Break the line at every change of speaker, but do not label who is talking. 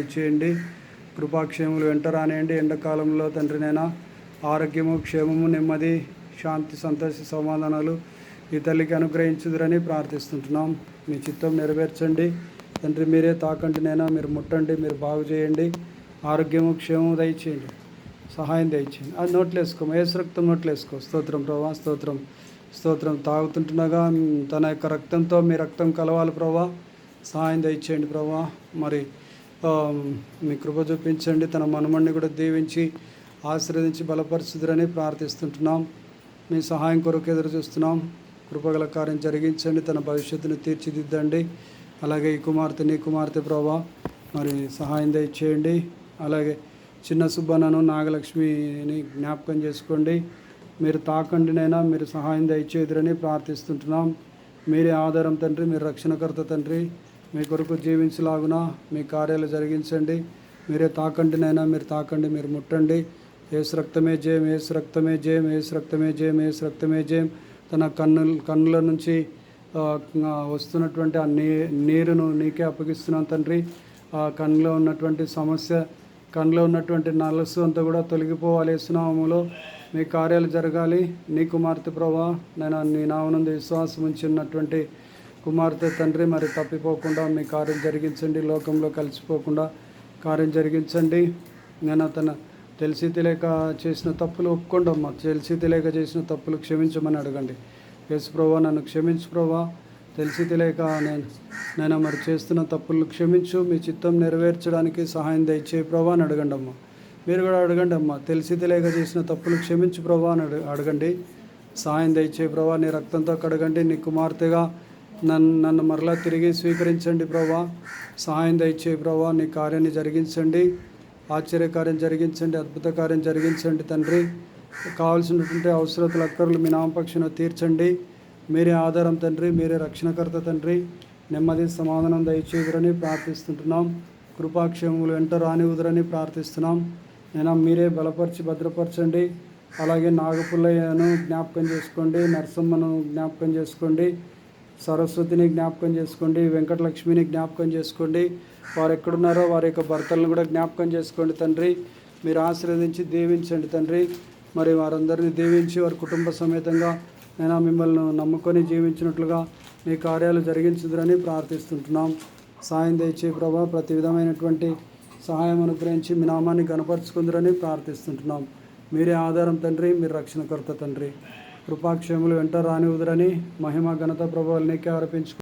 చేయండి. కృపాక్షేములు వెంట రానియండి. ఎండాకాలంలో తండ్రి నైనా ఆరోగ్యము క్షేమము నెమ్మది శాంతి సంతోష సమాధానాలు ఈ తల్లికి అనుగ్రహించుదురని ప్రార్థిస్తుంటున్నాం. మీ చిత్తం నెరవేర్చండి. తండ్రి మీరే తాకండి నైనా మీరు ముట్టండి మీరు బాగు చేయండి. ఆరోగ్యము క్షేమము దయచేయండి. సహాయం దయచేయండి. అది నోట్లు వేసుకో. ఏసు రక్తం నోట్లు వేసుకో. స్తోత్రం ప్రభా స్తోత్రం. స్తోత్రం తాగుతుంటుండగా తన యొక్క రక్తంతో మీ రక్తం కలవాలి ప్రభా. సహాయం దయచేయండి ప్రభా. మరి మీ కృప చూపించండి. తన మనమణ్ణి కూడా దీవించి ఆశీర్వదించి బలపరుచుదురని ప్రార్థిస్తుంటున్నాం. మీ సహాయం కొరకు ఎదురు చూస్తున్నాం. కృపగల కార్యం జరిగించండి. తన భవిష్యత్తును తీర్చిదిద్దండి. అలాగే ఈ కుమార్తె నీ కుమార్తె ప్రభా మరి సహాయం దయచేయండి. అలాగే చిన్న సుబ్బన్నను నాగలక్ష్మిని జ్ఞాపకం చేసుకోండి. మీరు తాకండినైనా మీరు సహాయం దయచేదురని ప్రార్థిస్తుంటున్నాం. మీరే ఆధారం తండ్రి మీరు రక్షణకర్త తండ్రి. మీ కొరకు జీవించలాగున మీ కార్యాలు జరిగించండి. మీరే తాకండినైనా మీరు తాకండి మీరు ముట్టండి. ఏసు రక్తమే జయం ఏసు రక్తమే జయం ఏసు రక్తమే జయం ఏసు రక్తమే జయం. తన కన్ను కన్నుల నుంచి వస్తున్నటువంటి ఆ నీ నీరును నీకే అప్పగిస్తున్నాను తండ్రి. ఆ కన్నులో ఉన్నటువంటి సమస్య కన్నులో ఉన్నటువంటి నలసు అంతా కూడా తొలగిపోవాలి వేస్తున్నాములో మీ కార్యాలు జరగాలి. నీ కుమార్తె ప్రభా నేను నీ నామనందు విశ్వాసం ఉంచి ఉన్నటువంటి కుమార్తె తండ్రి మరి తప్పిపోకుండా మీ కార్యం జరిగించండి లోకంలో కలిసిపోకుండా కార్యం జరిగించండి. నేను తన తెలిసి తెలియక చేసిన తప్పులు ఒప్పుకోండమ్మా. తెలిసి తెలియక చేసిన తప్పులు క్షమించమని అడగండి. యేసు ప్రభా నన్ను క్షమించు ప్రభా. తెలిసి తెలియక నేను నేను మరి చేస్తున్న తప్పులు క్షమించు. మీ చిత్తం నెరవేర్చడానికి సహాయం దయచే ప్రభా అని అడగండి అమ్మా మీరు కూడా అడగండి అమ్మా తెలిసి తెలియక చేసిన తప్పులు క్షమించు ప్రభా అని అడగండి. సహాయం దయచే ప్రభా. నీ రక్తంతో కడగండి. నీ కుమార్తెగా నన్ను నన్ను మరలా తిరిగి స్వీకరించండి ప్రభా. సహాయం దయచేయి ప్రభా. నీ కార్యాన్ని జరిగించండి. ఆశ్చర్యకార్యం జరిగించండి. అద్భుత కార్యం జరిగించండి తండ్రి. కావాల్సినటువంటి అవసరతలు అక్కర్లు మీ నామపక్షణ తీర్చండి. మీరే ఆధారం తండ్రి. మీరే రక్షణకర్త తండ్రి. నెమ్మది సమాధానం దయచేయుదరని ప్రార్థిస్తుంటున్నాం. కృపాక్షేమములు వెంట రానివుదురని ప్రార్థిస్తున్నాం. నేను మీరే బలపరిచి భద్రపరచండి. అలాగే నాగపుల్లయ్యను జ్ఞాపకం చేసుకోండి. నరసమ్మను జ్ఞాపకం చేసుకోండి. సరస్వతిని జ్ఞాపకం చేసుకోండి వెంకటలక్ష్మిని జ్ఞాపకం చేసుకోండి. వారు ఎక్కడున్నారో వారి యొక్క భర్తలను కూడా జ్ఞాపకం చేసుకోండి తండ్రి. మీరు ఆశీర్వదించి దీవించండి తండ్రి. మరి వారందరినీ దీవించి వారి కుటుంబ సమేతంగా నేను మిమ్మల్ని నమ్ముకొని జీవించినట్లుగా మీ కార్యాలు జరిగించుదురని ప్రార్థిస్తుంటున్నాం. సాయం దయచే ప్రభా ప్రతి విధమైనటువంటి సహాయం అనుగ్రహించి మీ నామాన్ని గనపరుచుకుందరని ప్రార్థిస్తుంటున్నాం. మీరే ఆధారం తండ్రి మీరు రక్షణకర్త తండ్రి. కృపాక్షములు వెంట రానివుదురని మహిమ ఘనత ప్రభావాలు నీకే ఆరోపించుకు